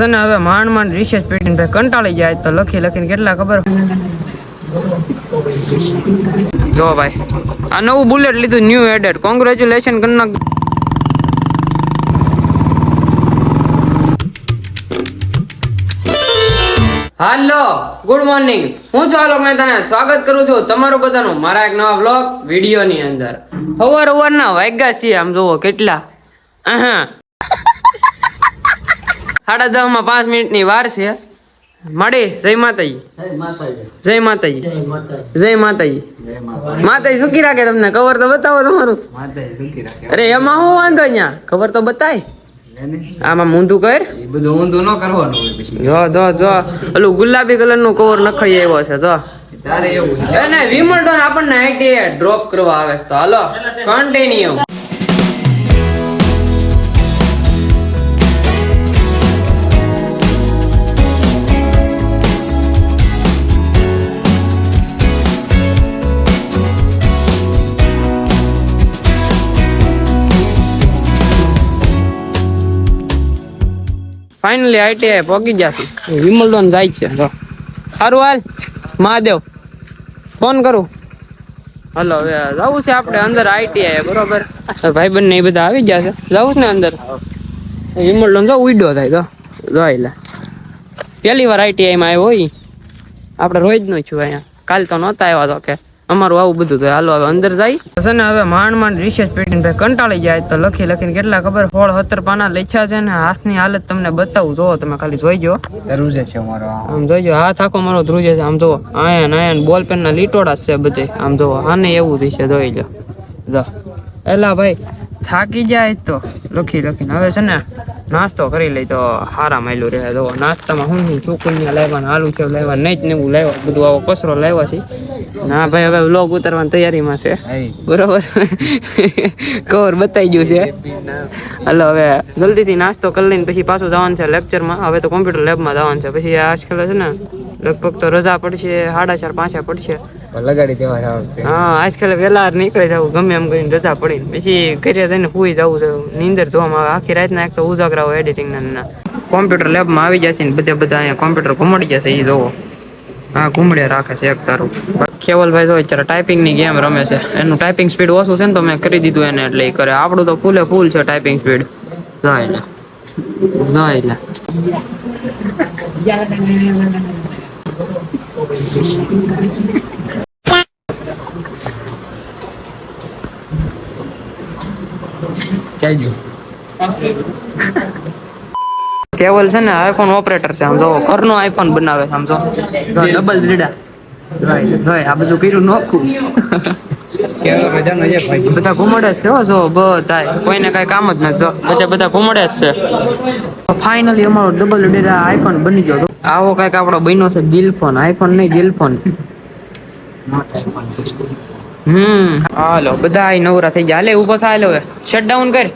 છે ને હવે માંડ માંડ રિસર્ચ પેટીને ભાઈ કંટાળી જાય તો લખી લખીને કેટલા ખબર? જો ભાઈ, આ નવું બુલેટ લીધું ન્યુ એડેડ કોંગ્રેચ્યુલેશન કરના હાલો ગુડ મોર્નિંગ હું છું આલોક મહેતાને. સ્વાગત કરું છું તમારું બધાનું. મારા એક નવા બ્લોગ વિડીયોની અંદર. હવાર ના વાગ્યા છીએ. આમ જોવો કેટલા. આહા. સાડા દસમાં પાંચ મિનિટની વાર છે. મળે જય માતાજી. જય માતાજી. જય માતાજી. માતાજી. સુખી રાખે તમને. કવર તો બતાવો તમારું. અરે એમાં હું વાંધો અહીંયા? કવર તો બતાય. આમાં ઊંધું કર. બધું ઊંધું ન કરવાનું જો જો જો. ઓલું ગુલાબી કલરનું કવર નખાઈ આવ્યો છે જો. છે. અને વિમલ્ટન આપણને આઈટી ડ્રોપ કરવા આવે તો હાલો કન્ટિન્યુ ફાઇનલી આઈટીઆઈ પહોંચી જશે. છે વિમલડોન જાય છે. સારું હાલ. મહાદેવ. ફોન કરું. હલો, હવે જવું છે આપણે અંદર આઈટીઆઈ બરોબર? ભાઈ બંને એ બધા આવી છે. જવું છે ને અંદર? વિમલડોન જો ઉડ્યો થાય તો જો એટલે પહેલી વાર આઈટીઆઈમાં આવ્યો હોય. આપણે રોજ નો છું અહીંયા. કાલ તો નહોતા આવ્યા તો કે. અમારું આવું બધું તો હાલો હવે અંદર જાય. છે ને હવે માંડ માંડ રિસર્ચ પેટીને ભાઈ કંટાળી જાય તો લખી લખીને કેટલા ખબર સોળ સત્તર પાના લખ્યા છે ને હાથની હાલત તમને બતાવું. જોવો તમે ખાલી જોઈજો. ધ્રુજે છે અમારો. આમ જોઈજો હાથ આખો મારો ધ્રુજે છે. આમ જોવો આયન આયન બોલ પેન ના લીટોડા છે બધે. આમ જોવો આને એવું થશે જોઈ લો. જો. એલા ભાઈ થાકી જાય તો. લખી લખીને. હવે છે ને નાસ્તો કરી લઈ તો હારા માયલું રહે. તો નાસ્તામાં હું હું ચોકુનિયા લાવ્યા આલુ છે લાવ્યા નહીં જ ને એવું લાવ્યા. બધું આવો કચરો લાવ્યા છે. ના ભાઈ હવે વ્લોગ ઉતારવાની તૈયારીમાં છે. બરોબર? કવર બતાઈ ગયું છે. હાલો હવે જલ્દીથી નાસ્તો કરી લઈને પછી પાછું જવાનું છે લેક્ચરમાં હવે તો કોમ્પ્યુટર લેબમાં જવાનું છે. પછી આજકાલ છે ને લગભગ તો રજા પડશે સાડા ચાર પાંચે પડશે. લગાડી દેવા હા, આજકાલ વેલા નીકળી જવું ગમે એમ કરીને રજા પડી પછી ઘરે જઈને સુઈ જવું છે, નીંદર જોવામાં આવે. આખી રાતના એક તો ઉજાગરા હોય એડિટિંગ ના કોમ્પ્યુટર લેબમાં આવી જશે ને, બધા બધા અહીંયા કોમ્પ્યુટર ઘુમડી જશે એ જોવો. હા ઘુમડ્યા રાખે છે એક તારું. કેવલભાઈ જો અત્યારે ટાઈપિંગની ગેમ રમે છે. એનું ટાઈપિંગ સ્પીડ ઓછું છે ને તો મેં કરી દીધું એને એટલે એ કરે. આપણું તો ફૂલે ફૂલ છે ટાઈપિંગ સ્પીડ જાય જાય એટલે ક્યાં કેવલ છે ને આઈફોન ઓપરેટર છે આમ જો, ઘરનો આઈફોન બનાવે છે આમ જો. ડબલ રીડા. ભાઈ આ બધું કર્યું નોખું બધા ઘુમડે છે જો બધા કોઈને કઈ કામ જ નથી બધા બધા ઘુમડે છે. ફાઇનલી અમારો ડબલ ડેરા આઈફોન બની ગયો આવો કંઈક આપણો બન્યો છે દિલ ફોન આઈફોન નહીં દિલ ફોન હમ. હાલો બધા નવરા થઈ ગયા. હાલે ઊભો થાય હવે. શટ ડાઉન કર.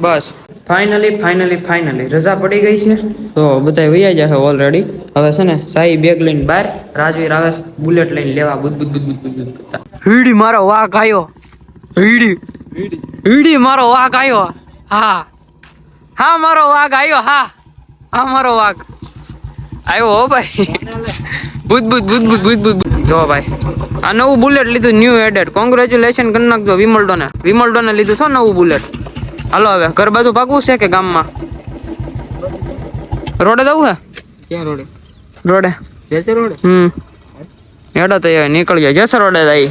બસ. ફાઇનલી ફાઇનલી ફાઇનલી રજા પડી ગઈ છે. તો બધા વૈયા જશે ઓલરેડી હવે છે ને સાઈ બેગ લઈને બહાર રાજવીર આવે બુલેટ લઈને લેવા બુદ બુદ બુદ બુદ બુદ કરતા. હીડી મારો વાઘ આવ્યો હીડી. હીડી. મારો વાઘ આવ્યો હા. હા મારો વાઘ આવ્યો હા. હા મારો વાઘ. આવ્યો હો ભાઈ. બુદ બુદ બુદ બુદ બુદ બુદ. જો ભાઈ આ નવું બુલેટ લીધું ન્યૂ એડેડ કોંગ્રેચ્યુલેશન કરી નાખજો વિમલ્ડોને. વિમલ્ડોને લીધું છો નવું બુલેટ હાલો હવે ઘર બાજુ પાકવું છે કે ગામમાં? રોડે જવું હે? ક્યાં રોડે? રોડે. રોડે? હમ. હેડો તો નીકળી જાય જસર રોડે જાય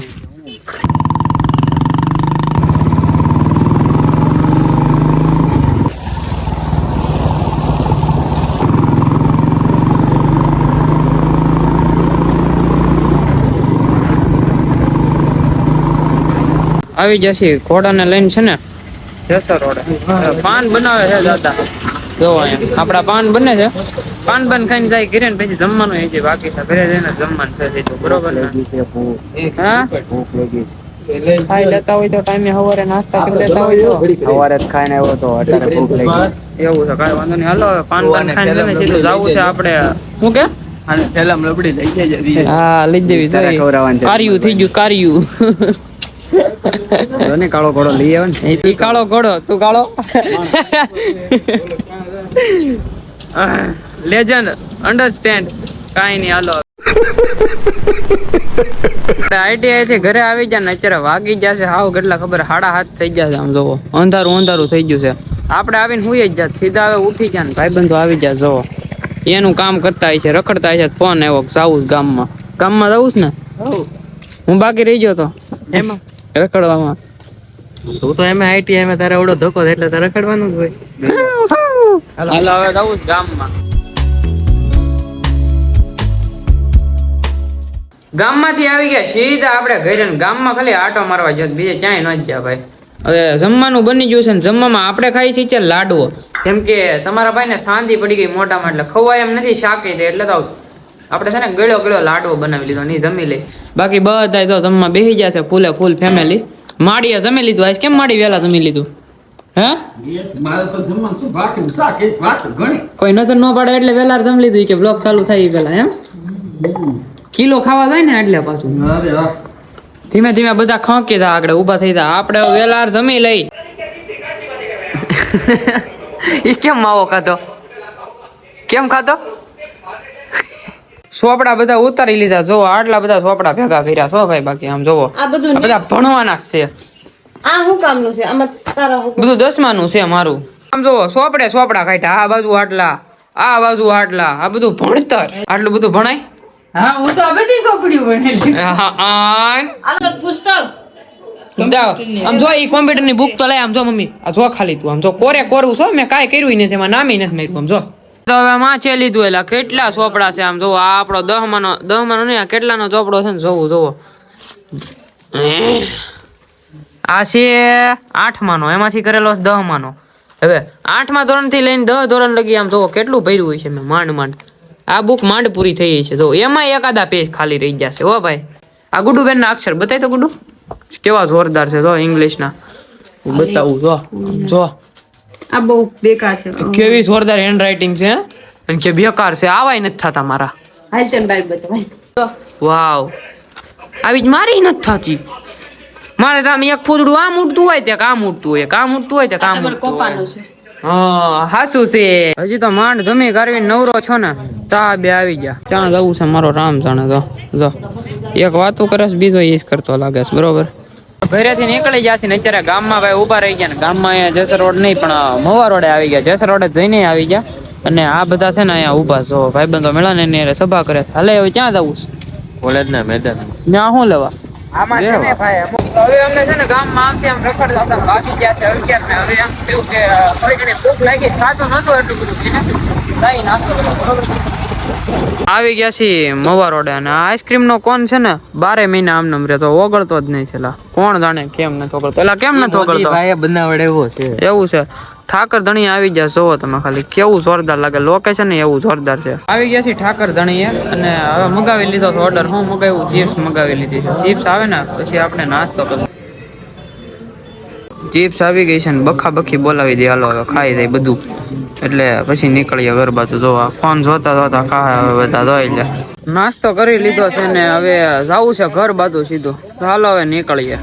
આવી જશે. ઘોડાને લઈને છે ને જસર રોડે પાન બનાવે છે દાદા. જો અહીંયા આપડા પાન બને છે. પાન બન ખાઈને જાય ઘરે ને પછી જમવાનું એ બાકી છે ઘરે જઈને જમવાનું છે સીધું બરોબર ને? હા? ભૂખ લાગી ખાઈ લેતા હોય તો ટાઈમે સવારે નાસ્તા કરી લેતા હોય તો. સવારે જ ખાઈને આવ્યો તો અત્યારે ભૂખ લાગી. એવું છે કાંઈ વાંધો નહીં. હાલો પાન પાન ખાઈને જઈને સીધું જવું છે આપણે. શું કે? અને પેલા લબડી લઈ જાય. હા લઈ દેવી જોઈએ કાર્યું થઈ ગયું કાર્યું. ને કાળો ઘોડો લઈ આવે ને? ઈ કાળો ઘોડો તું કાળો? લેજન્ડ અન્ડરસ્ટેન્ડ કાઈ નહીં હાલો. આઈટીઆઈ થી ઘરે આવી જાય ને અત્યારે વાગી જશે હાવ કેટલા ખબર હાડા હાથ થઈ જશે આમ જોવો. અંધારું અંધારું થઈ ગયું છે. આપણે આવીને હુઈ જ જાત સીધા હવે ઉઠી જાય ને. ભાઈબંધો આવી જાય જોવો. એનું કામ કરતા છે રખડતા છે ફોન આવ્યો કે જાવું ગામમાં. ગામમાં જવું છે ને? હું બાકી રહી ગયો તો? એમાં? રખડવામાં. તું તો એમ આઈટીઆઈ માં તારે ઓડો ધોકો એટલે તારે રખડવાનું જ હોય. હાલો હવે જવું ગામમાં. ગામમાંથી આવી ગયા સીધા આપણે ઘરે ગામમાં ખાલી આટો મારવા ગયો બીજે ક્યાંય ન ગયા ભાઈ. હવે જમવાનું બની ગયું છે ને જમવામાં આપણે ખાઈ છીએ છે લાડવો કેમ કે તમારા ભાઈને શાંતિ પડી ગઈ મોટામાં એટલે ખવાય એમ નથી શાકી એટલે તો આપણે છે ને ગળ્યો ગળ્યો લાડવો બનાવી લીધો નહીં જમી લઈ. બાકી બધા તો જમવા બેસી ગયા છે ફૂલે ફૂલ ફેમિલી માડીએ જમી લીધું આજ કેમ માડી વહેલા જમી લીધું? હે? કોઈ નજર ન પાડે એટલે વેલા જમી લીધું કે બ્લોક ચાલુ થાય પેલા એમ? કિલો ખાવા જાય ને એટલે પાછું. ધીમે ધીમે બધા ખોંકી તા આગળ ઊભા થઈ હતા આપણે વેલાર જમી લઈ. એ કેમ માવો ખાતો કેમ ખાતો સોપડા બધા ઉતારી લીધા. જો આટલા બધા સોપડા ભેગા કર્યા છો ભાઈ બાકી આમ જોવો આ બધું બધા ભણવાના છે. આ શું કામનું છે? આમાં તારા બધું દસમાનું છે મારું. આમ જોવો સોપડે સોપડા કાઢ્યા. આ બાજુ આટલા આ બાજુ આટલા. આ બધું ભણતર. આટલું બધું ભણાય? હા હું તો આ બધી સોપડીઓ ભણેલી હા, આ પુસ્તક આમ જો ઈ કોમ્પ્યુટરની બુક તો લઈ આમ જો મમ્મી. આ જો ખાલી તું આમ જો કોરે કોરું છો? મેં કાંઈ કર્યું નથી એમાં નામી નથી માર્યું આમ જો. તો હવે માં લીધું એટલે કેટલા ચોપડા છે આમ? જોવો આ આપણો દહમાનો દહમાનો નહીં, આ કેટલાનો ચોપડો છે ને? જોવું જોવો આ છે આઠમાનો, એમાંથી કરેલો દહમાનો. હવે આઠમા ધોરણથી લઈને દહ ધોરણ લગી આમ જોવો કેટલું ભર્યું છે મેં માંડ માંડ. આ બુક માંડ પૂરી થઈ છે. જો એમાં એકાદા પેજ ખાલી રહી છે, હો ભાઈ. આ ગુડુ બેન ના અક્ષર બતાય તો ગુડુ? કેવા જોરદાર છે જો ઇંગ્લિશ ના બતાવું જો જો આ બહુ બેકાર છે. કેવી જોરદાર હેન્ડ રાઇટિંગ છે અને કે બેકાર છે આવાય નથી થતા મારા. હાલ છે બાર બતાવાય વાવ. આવી જ મારી નથી થતી. મારે તો આમ એક ફૂદડું આમ ઉડતું હોય તે કામ ઉડતું હોય કામ ઉડતું હોય તે કામ કોપાનું છે. હા હાસુ છે. હજી તો માંડ જમી કરવી નવરો છો ને તા બે આવી ગયા. ત્યાં જવું છે મારો રામ જાણે તો જો. એક વાતો કરે બીજો એ જ કરતો લાગે છે બરોબર? ઘરેથી નીકળી ગયા છે ને અત્યારે ગામમાં ભાઈ ઊભા રહી ગયા ને ગામમાં અહીંયા જેસર રોડ નહીં પણ મવા રોડે આવી ગયા. જેસર રોડે જઈને આવી ગયા અને આ બધા છે ને અહીંયા ઊભા છો. ભાઈબંધો મેળા ને એની સભા કરે. હાલે હવે ક્યાં જવું છે? કોલેજ ના મેદાન. ત્યાં શું લેવા? હવે અમને છે ને ગામમાં આમથી આમ રખડતા હતા ભાગી ગયા છે. અગિયાર ને હવે આમ થયું કે થોડી ઘણી ભૂખ લાગી ખાતું નતું એટલું બધું. કઈ બરોબર? આવી ગયા છીએ મવા રોડે અને આઈસ્ક્રીમ નો કોણ છે ને બારે મહિના આમ નમ રહેતો ઓગળતો જ નહીં છેલા કોણ જાણે કેમ નથી ઓગળતો. એટલે કેમ નથી ઓગળતો? બનાવડે એવો છે. એવું છે. ઠાકર ધણી આવી ગયા જોવો તમે ખાલી. કેવું જોરદાર લાગે? લોકેશન ને એવું જોરદાર છે. આવી ગયા છે ઠાકર ધણીએ અને હવે મગાવી લીધો છે ઓર્ડર હું મગાવ્યું ચિપ્સ મગાવી લીધી છે. ચિપ્સ આવે ને પછી આપણે નાસ્તો કરો ચિપ્સ આવી ગઈ છે ને બખા બખી બોલાવી દે, હાલો ખાઈ દે બધું. એટલે પછી નીકળીએ ઘર બાજુ. જોવા ફોન જોતા જોતા ખા બધા ધોઈ લે. નાસ્તો કરી લીધો છે ને હવે જવું છે ઘર બાજુ સીધું. હાલો, હવે નીકળીએ.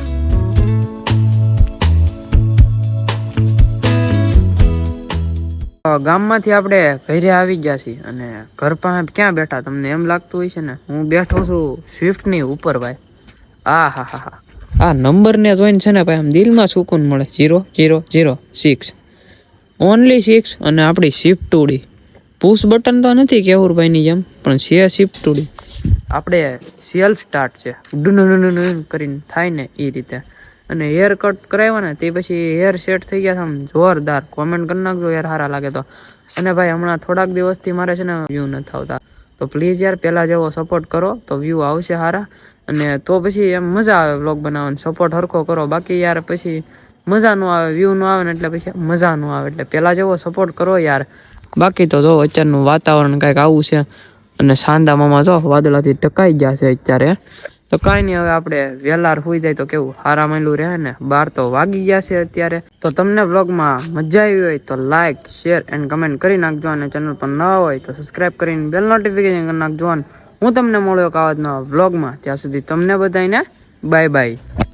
ગામમાંથી આપણે ઘરે આવી ગયા છીએ અને ઘર પાસે ક્યાં બેઠા? તમને એમ લાગતું હોય છે ને, હું બેઠો છું સ્વિફ્ટની ઉપર, ભાઈ. આ હા હા હા. આ નંબરને જોઈને છે ને ભાઈ આમ દિલમાં સુકૂન મળે. Zero zero zero six only six અને આપણી શિફ્ટ ટુડી પુશ બટન તો નથી કેવુરભાઈની જેમ, પણ છે શિફ્ટ ટુડી આપણે સેલ્ફ સ્ટાર્ટ છે. ડુન કરીને થાય ને એ રીતે. અને હેર કટ કરાવ્યા ને તે પછી હેર સેટ થઈ ગયા આમ જોરદાર. કોમેન્ટ કરી નાખજો યાર સારા લાગે તો. અને ભાઈ હમણાં થોડાક દિવસથી મારે છે ને વ્યૂ નથી આવતા. તો પ્લીઝ યાર, પહેલાં જેવો સપોર્ટ કરો તો વ્યૂ આવશે સારા અને તો પછી એમ મજા આવે બ્લોગ બનાવવાનો. સપોર્ટ હરખો કરો. બાકી યાર પછી મજા ન આવે વ્યૂ ન આવે ને એટલે પછી મજા ન આવે. એટલે પહેલાં જેવો સપોર્ટ કરો યાર. બાકી તો જો અત્યારનું વાતાવરણ કાંઈક આવું છે અને સાંદામામાં જો વાદળાથી ટકાઈ ગયા છે અત્યારે. તો કાંઈ નહીં, હવે આપણે વહેલાર હોઈ જાય તો કેવું હારા માયલું રહે ને. બાર તો વાગી ગયા છે અત્યારે. તો તમને વ્લોગમાં મજા આવી હોય તો લાઇક શેર એન્ડ કમેન્ટ કરી નાખજો અને ચેનલ પર ન હોય તો સબસ્ક્રાઇબ કરીને બેલ નોટિફિકેશન કરી નાખજો અને હું તમને મળ્યો કાવત નવા વ્લોગમાં ત્યાં સુધી તમને બધાને બાય બાય